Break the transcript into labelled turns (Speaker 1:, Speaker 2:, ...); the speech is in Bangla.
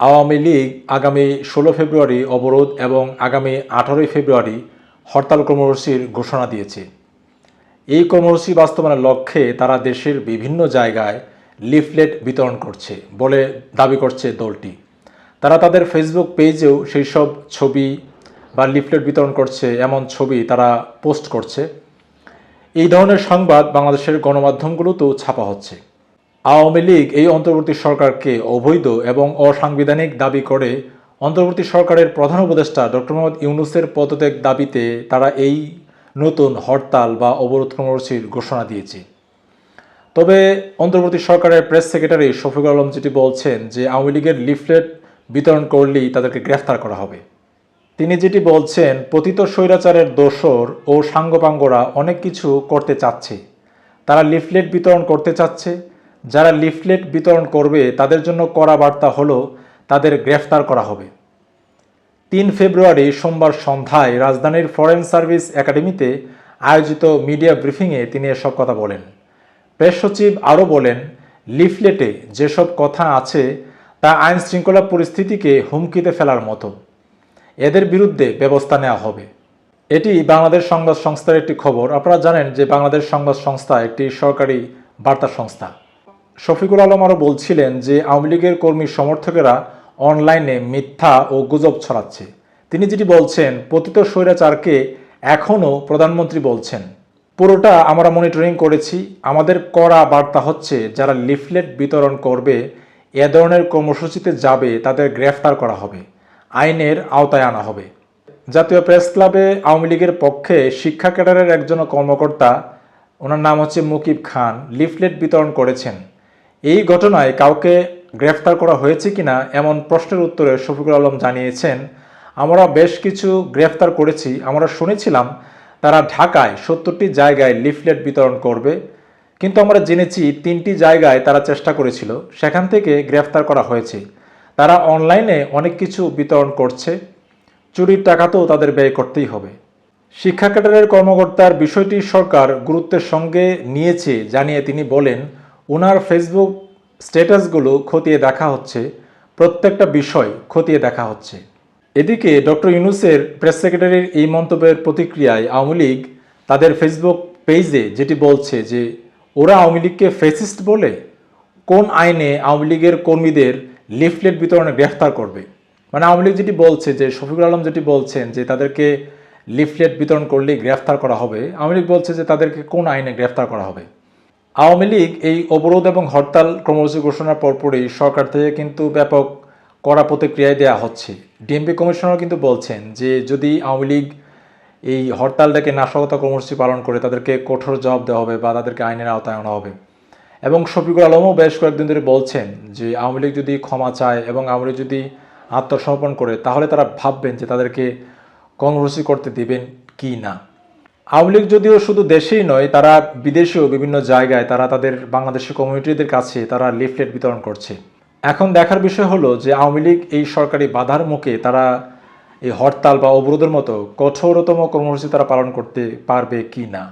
Speaker 1: আওয়ামী লীগ আগামী ষোলো ফেব্রুয়ারি অবরোধ এবং আগামী আঠারোই ফেব্রুয়ারি হরতাল কর্মসূচির ঘোষণা দিয়েছে। এই কর্মসূচি বাস্তবায়নের লক্ষ্যে তারা দেশের বিভিন্ন জায়গায় লিফলেট বিতরণ করছে বলে দাবি করছে দলটি। তারা তাদের ফেসবুক পেজেও সেই সব ছবি বা লিফলেট বিতরণ করছে, এমন ছবি তারা পোস্ট করছে। এই ধরনের সংবাদ বাংলাদেশের গণমাধ্যমগুলোতেও ছাপা হচ্ছে। আওয়ামী লীগ এই অন্তর্বর্তী সরকারকে অবৈধ এবং অসাংবিধানিক দাবি করে। অন্তর্বর্তী সরকারের প্রধান উপদেষ্টা ডক্টর মোহাম্মদ ইউনুসের পদত্যাগ দাবিতে তারা এই নতুন হরতাল বা অবরোধ কর্মসূচির ঘোষণা দিয়েছে। তবে অন্তর্বর্তী সরকারের প্রেস সেক্রেটারি শফিকুল আলম যেটি বলছেন যে আওয়ামী লীগের লিফলেট বিতরণ করলেই তাদেরকে গ্রেফতার করা হবে। তিনি যেটি বলছেন, পতিত স্বৈরাচারের দোসর ও সাঙ্গপাঙ্গরা অনেক কিছু করতে চাচ্ছে। তারা লিফলেট বিতরণ করতে চাচ্ছে যারা লিফলেট বিতরণ করবে, তাদের জন্য করা বার্তা হলো, তাদের গ্রেফতার করা হবে। তিন ফেব্রুয়ারি সোমবার সন্ধ্যায় রাজধানীর ফরেন সার্ভিস একাডেমিতে আয়োজিত মিডিয়া ব্রিফিংয়ে তিনি এসব কথা বলেন। প্রেস সচিব আরও বলেন, লিফলেটে যেসব কথা আছে, তা আইন শৃঙ্খলা পরিস্থিতিকে হুমকিতে ফেলার মতো। এদের বিরুদ্ধে ব্যবস্থা নেওয়া হবে। এটি বাংলাদেশ সংবাদ সংস্থার একটি খবর। আপনারা জানেন যে বাংলাদেশ সংবাদ সংস্থা একটি সরকারি বার্তা সংস্থা। শফিকুল আলম আরও বলছিলেন যে, আওয়ামী লীগের কর্মী সমর্থকেরা অনলাইনে মিথ্যা ও গুজব ছড়াচ্ছে। তিনি যেটি বলছেন, পতিত স্বৈরাচারকে এখনও প্রধানমন্ত্রী বলছেন, পুরোটা আমরা মনিটরিং করেছি। আমাদের করা বার্তা হচ্ছে, যারা লিফলেট বিতরণ করবে, এ ধরনের কর্মসূচিতে যাবে, তাদের গ্রেফতার করা হবে, আইনের আওতায় আনা হবে। জাতীয় প্রেস ক্লাবে আওয়ামী লীগের পক্ষে শিক্ষা ক্যাডারের একজন কর্মকর্তা, ওনার নাম হচ্ছে মুকিব খান, লিফলেট বিতরণ করেছেন। এই ঘটনায় কাউকে গ্রেফতার করা হয়েছে কিনা এমন প্রশ্নের উত্তরে শফিকুল আলম জানিয়েছেন, আমরা বেশ কিছু গ্রেফতার করেছি। আমরা শুনেছিলাম তারা ঢাকায় সত্তরটি জায়গায় লিফলেট বিতরণ করবে, কিন্তু আমরা জেনেছি তিনটি জায়গায় তারা চেষ্টা করেছিল। সেখান থেকে গ্রেফতার করা হয়েছে। তারা অনলাইনে অনেক কিছু বিতরণ করছে। চুরির টাকা তো তাদের ব্যয় করতেই হবে। শিক্ষা ক্যাডারের কর্মকর্তার বিষয়টি সরকার গুরুত্বের সঙ্গে নিয়েছে, জানিয়ে তিনি বলেন ওনার ফেসবুক স্ট্যাটাসগুলো খতিয়ে দেখা হচ্ছে, প্রত্যেকটা বিষয় খতিয়ে দেখা হচ্ছে। এদিকে ডক্টর ইউনুসের প্রেস সেক্রেটারির এই মন্তব্যের প্রতিক্রিয়ায় আওয়ামী লীগ তাদের ফেসবুক পেজে যেটি বলছে যে, ওরা আওয়ামী লীগকে ফেসিস্ট বলে? কোন আইনে আওয়ামী লীগের কর্মীদের লিফলেট বিতরণে গ্রেফতার করবে? মানে আওয়ামী লীগ যেটি বলছে যে, শফিকুল আলম যেটি বলছেন যে, তাদেরকে লিফলেট বিতরণ করলেই গ্রেফতার করা হবে। আওয়ামী লীগ বলছে যে, তাদেরকে কোন আইনে গ্রেফতার করা হবে? আওয়ামী লীগ এই অবরোধ এবং হরতাল কর্মসূচি ঘোষণার পরপরই সরকার থেকে কিন্তু ব্যাপক কড়া প্রতিক্রিয়ায় দেওয়া হচ্ছে। ডিএমপি কমিশনার কিন্তু বলছেন যে যদি আওয়ামী লীগ এই হরতালটাকে নাশকতা কর্মসূচি পালন করে, তাদেরকে কঠোর জবাব দেওয়া হবে বা তাদেরকে আইনের আওতায় আনা হবে। এবং শফিকুল আলমও বেশ কয়েকদিন ধরে বলছেন যে আওয়ামী লীগ যদি ক্ষমা চায় এবং আওয়ামী লীগ যদি আত্মসমর্পণ করে, তাহলে তারা ভাববেন যে তাদেরকে কর্মসূচি করতে দিবেন কি না। আওয়ামী লীগ যদিও শুধু দেশেই নয়, তারা বিদেশেও বিভিন্ন জায়গায় তারা তাদের বাংলাদেশের কমিউনিটিদের কাছে তারা লিফলেট বিতরণ করছে। এখন দেখার বিষয় হলো যে আওয়ামী লীগ এই সরকারি বাধার মুখে তারা এই হরতাল বা অবরোধের মতো কঠোরতম কর্মসূচি তারা পালন করতে পারবে কি না